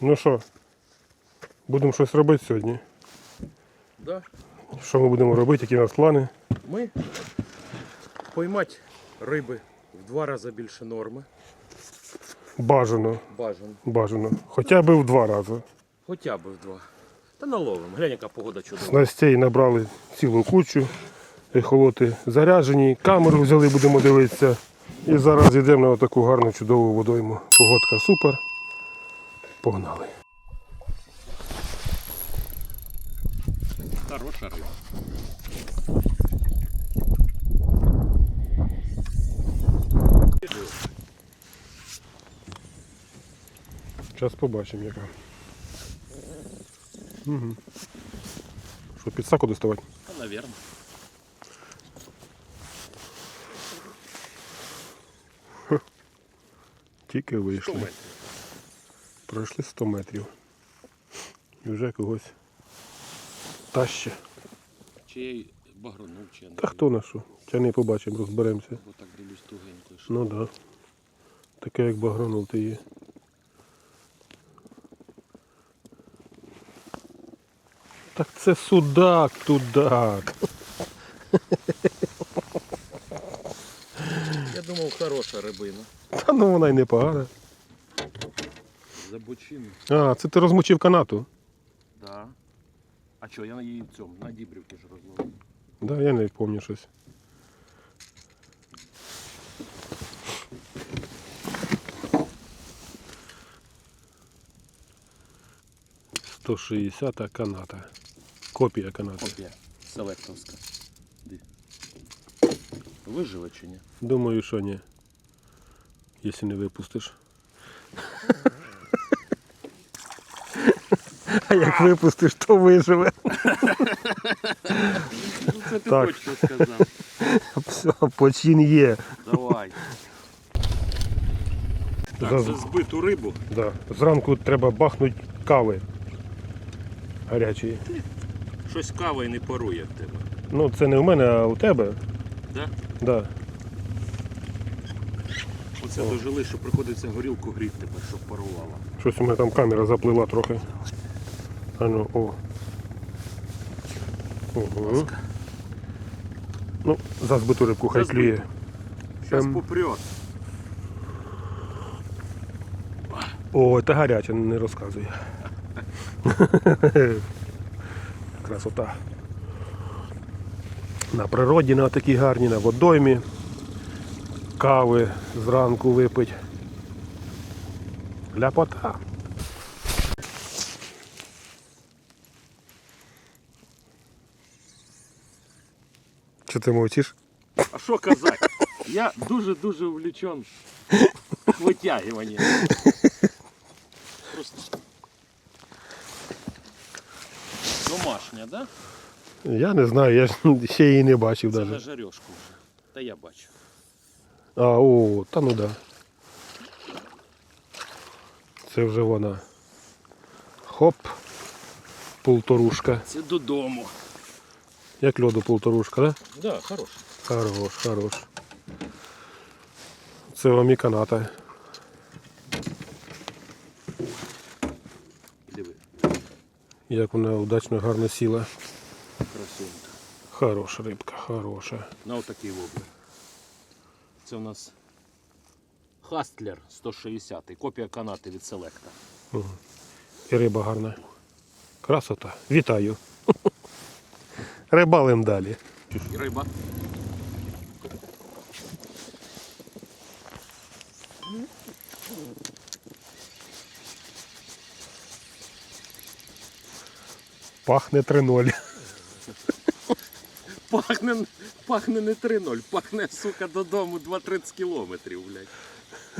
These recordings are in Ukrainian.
Ну що, будемо щось робити сьогодні. Да. Що ми будемо робити, які у нас плани? Ми поймати риби в два рази більше норми. Бажано. Бажано. Бажано. Хоча б в два рази. Хоча б в два. Та наловимо. Глянь, яка погода чудова. Снастей набрали цілу кучу. Ехолоти заряджені, камеру взяли, будемо дивитися. І зараз йдемо на таку гарну чудову водойму. Погодка супер. Погнали. Хороша риба. Зараз побачимо яка. Угу. Що, підсаку доставати? Та, навірно. Тільки 100 вийшли. Пройшли 100 метрів. І вже когось таще. Чи я й багронув, чи я не Та хто на що? Тяни побачимо, розберемося. Бо так дивлюсь тугенько. що- Ну так. Да. Таке як багронув ти є. Так це судак, тудак. Я думав, хороша рибина. Та ну вона й непогана. За бочину. А, це ти розмочив канату. Да. А що, я на її в цьому, на дібрівки ж розловив. Да, я не пам'ятаю щось. Сто шістдесята каната. Копія каната. Копія. Селектовська. Ди. Виживе чи ні? Думаю, що ні. Якщо не випустиш. А як випустиш, то виживе. Ну це ти Так. точно сказав. Все, почин є. Давай. Так, За- збиту рибу. Да. Зранку треба бахнути кави гарячої. Щось кава і не порує в тебе. Ну, це не у мене, а у тебе. Да? Да. Оце дожили, що приходиться горілку гріти тепер, щоб парувала. Щось у мене там камера заплила трохи. А ну, о. Угу. Ну, за збиту рибку хай клює. Зараз Ем. попрет. О, це гаряче, не розказуй. Красота. На природі на такій гарній, на водоймі. Кави зранку випить. Ляпота. Що ти мовчиш? А що казати? Я дуже-дуже увлечен витягуванням. Просто домашня, да? Я не знаю, я ж ще її не бачив Це навіть. на жарешку вже. Та я бачу. А, о, та ну да. Це вже вона. Хоп. Полторушка. Це додому. Як льоду полторушка, да? Да, хорош. Хорош, хорош. Це вам і каната. Диви, Як вона удачно гарно сіла. красунка. Хороша рибка, хороша. На отакий воблер. Це у нас Хастлер 160 копія канати від Селекта. І риба гарна. Красота. Вітаю. Рибалим далі. Риба. Пахне 3-0. Пахне, пахне не 3-0, пахне, сука, додому 2-30 кілометрів, блядь.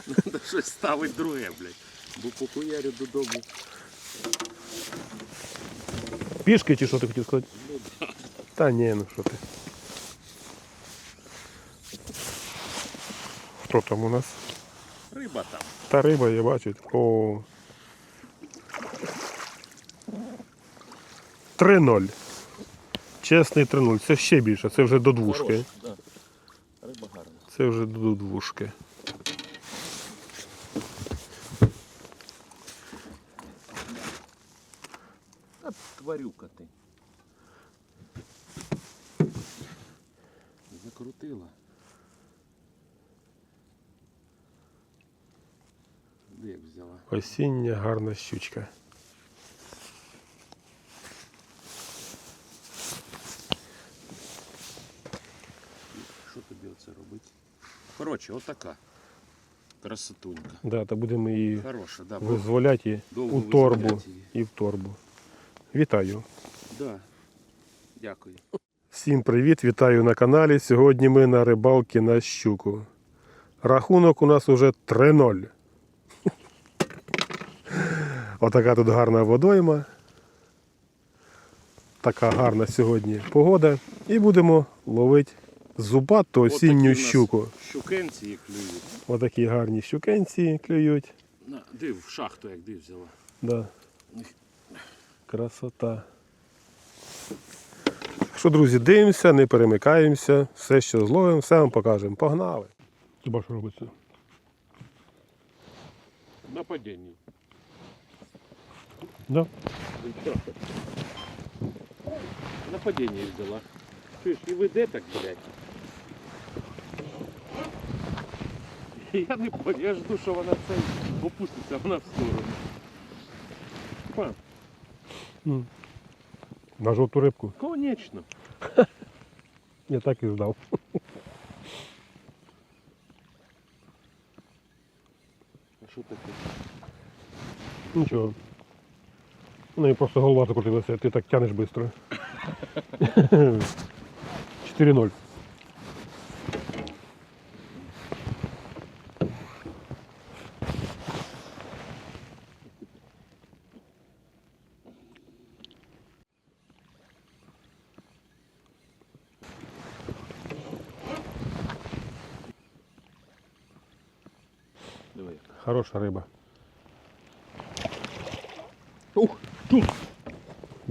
Надо щось ставити друге, блядь. Бо похуярю додому. Пішки чи що ти хотів сказати? Та ні, ну що ти. Хто там у нас? Риба там. Та риба, я бачу. О. 3-0. Чесний 3-0. Це ще більше, це вже до двушки. Да. Риба гарна. Це вже до двушки. Тварюка ти. Закрутила. Де як взяла? Осіння гарна щучка. Що тобі оце робити? Коротше, отака. Красотунька. Да, то будемо її Хороша, да. визволяти у торбу. І в торбу. Вітаю. Да. Дякую. Всім привіт, вітаю на каналі. Сьогодні ми на рибалці на щуку. Рахунок у нас уже 3-0. Отака тут гарна водойма. Така гарна сьогодні погода. І будемо ловити зубату Отакі осінню нас щуку. Щукенці клюють. Отакі гарні щукенці клюють. На, див, в шахту як див взяла. Да. Красота. Що, друзі, дивимося, не перемикаємося, все, що зловимо, все вам покажемо. Погнали. Хіба що робиться? На падінні. Да. На падінні взяла. Чуєш, і веде так, блядь. Я не понял, я жду, що вона цей опуститься, вона в сторону. Пан, М. На жовту рибку. конечно. Я так і здав. А що таке? Нічого. У неї просто голова закрутилася, ти так тянеш швидко. 4-0. Диви. Хороша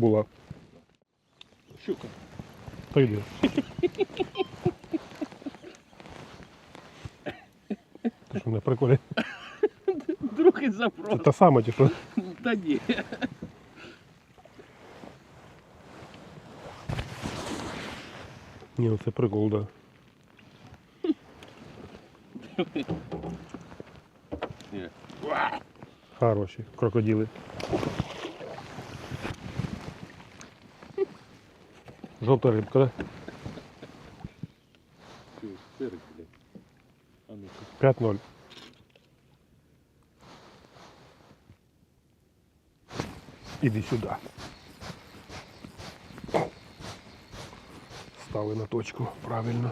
Була. щука. Та йди. Ти що на приколі? Другий Це запрос. та сама чи що? Та ні. Ні, ну це прикол, да. Ні. Хороші крокодили. Жовта рибка, да? Чуєш, сирик, блядь. А ну-ка. 5-0. Іди сюди. Стали на точку, правильно.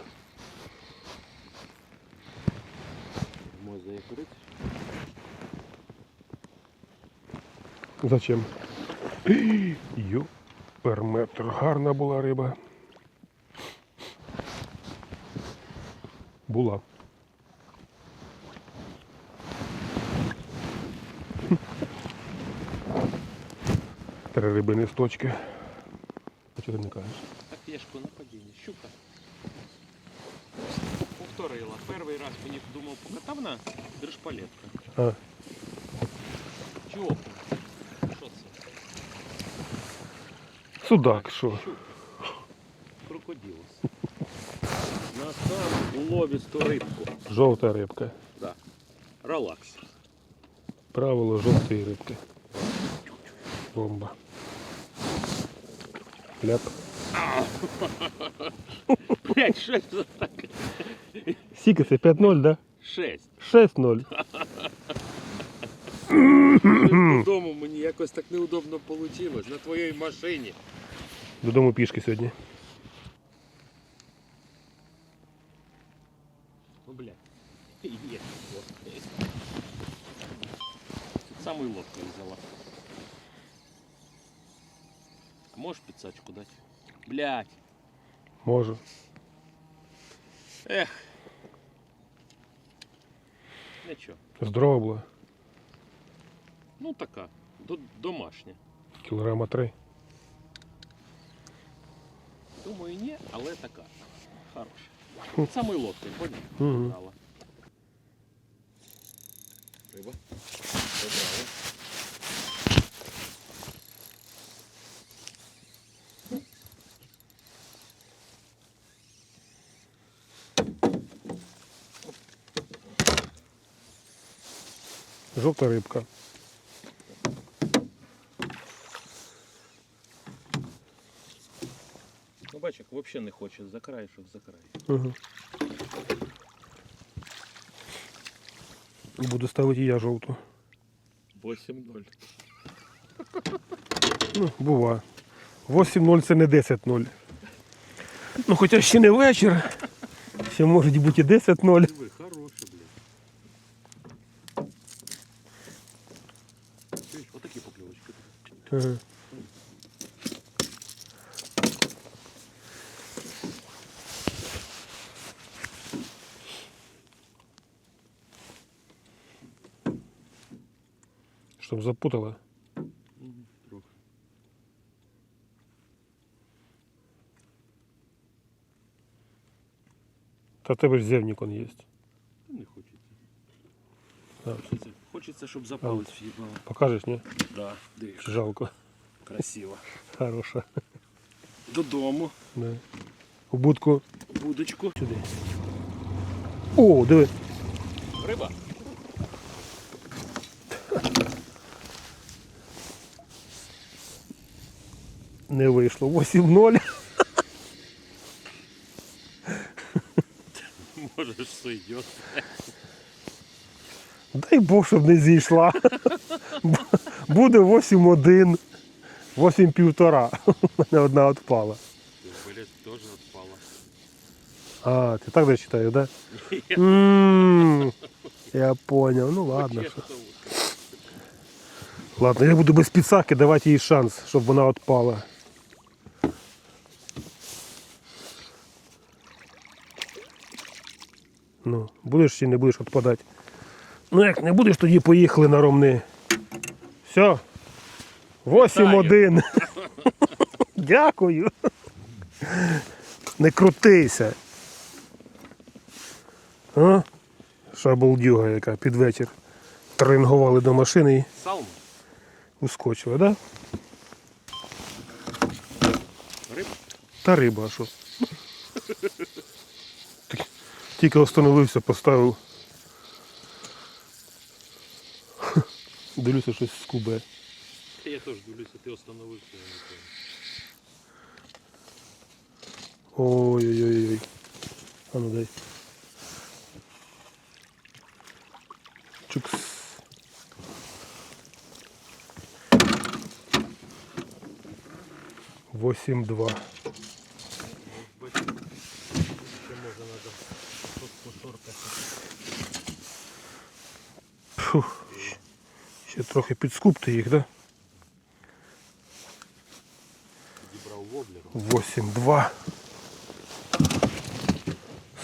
Можна закрити? Зачем? Юперметр. Гарна була риба. Була. Три рибини з точки. А чого ти не кажеш? Так я ж по нападінні. Щука. Повторила. Перший раз мені думав покатав на держпалетка. А, Чи окунь? Що це? Судак, що? Щука. Крокодилос. На саму уловісту рибку. Жовта рибка. Да. Релакс. Правило жовтої рибки. Бомба. Ляп. Блять, що це таке? Скільки це 5-0, да? Шесть. 6-0. Додому мені якось так неудобно вийшло. На твоїй машині. Додому пішки сьогодні. Ну, блядь. Є. Тут самий ловкий взяла. А можеш підсачку дати? Блядь. Можу. Ех. Нічого. Здорова була. Ну така. До- домашня. Кілограма три. Думаю, ні, але така. Хороша. Хм. Саме лодкою, понятно. Риба. Добрали. Жовта рибка. Взагалі не хоче, за край, щоб за край. Угу. Буду ставити і я жовту. 8-0. Ну, бува. 8-0 це не 10-0. Ну, хоча ще не вечір. Ще може бути і 10-0. Чтоб запутала. Трохи. Та в тебе ж зевнік он є. Не хочеться. Так. Хочеться, хочеться, щоб запалець в'їбало. Покажеш, ні? Да, дивись, Жалко. красиво. Хороша. Додому, Да. У будку будочку. сюди. О, диви. Риба. Не вийшло. 8-0. Може, що йде. Дай Бог, щоб не зійшла. Буде 8-1. 8-1,5. У мене одна відпала. Блять, теж відпала. А, ти так дочитаєш, так? Да? М, Я понял. Ну ладно. Що. Ладно, я буду без підсаки давати їй шанс, щоб вона відпала. Ну, будеш чи не будеш відпадати? Ну як не будеш, тоді поїхали на ромни. Все. 8-1. Дякую. Не крутися. А? Шабалдюга яка під вечір. Трингували до машини і Салма. ускочили, так? Да? Риба. Та риба, а що? Тільки остановився, поставив. Дивлюся, щось скубе. Я теж дивлюся, ти остановився, я не пам'ятаю. Ой-ой-ой. А ну дай. Чукс. Восемь-два. Бачиш, ще може треба пошоркати. Фух. Ще трохи підскупти їх, да? Зібрав воблеру. 8-2.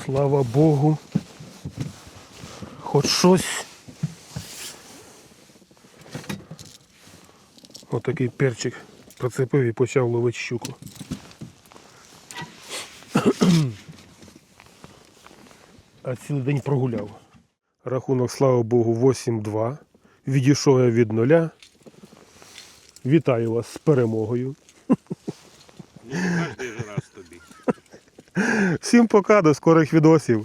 Слава Богу. Хоч щось. Отакий перчик прицепив і почав ловити щуку. А цілий день прогуляв. Рахунок, слава Богу, 8-2. Відійшов я від нуля. Вітаю вас з перемогою. Ну, раз тобі. Всім пока, до скорих відосів.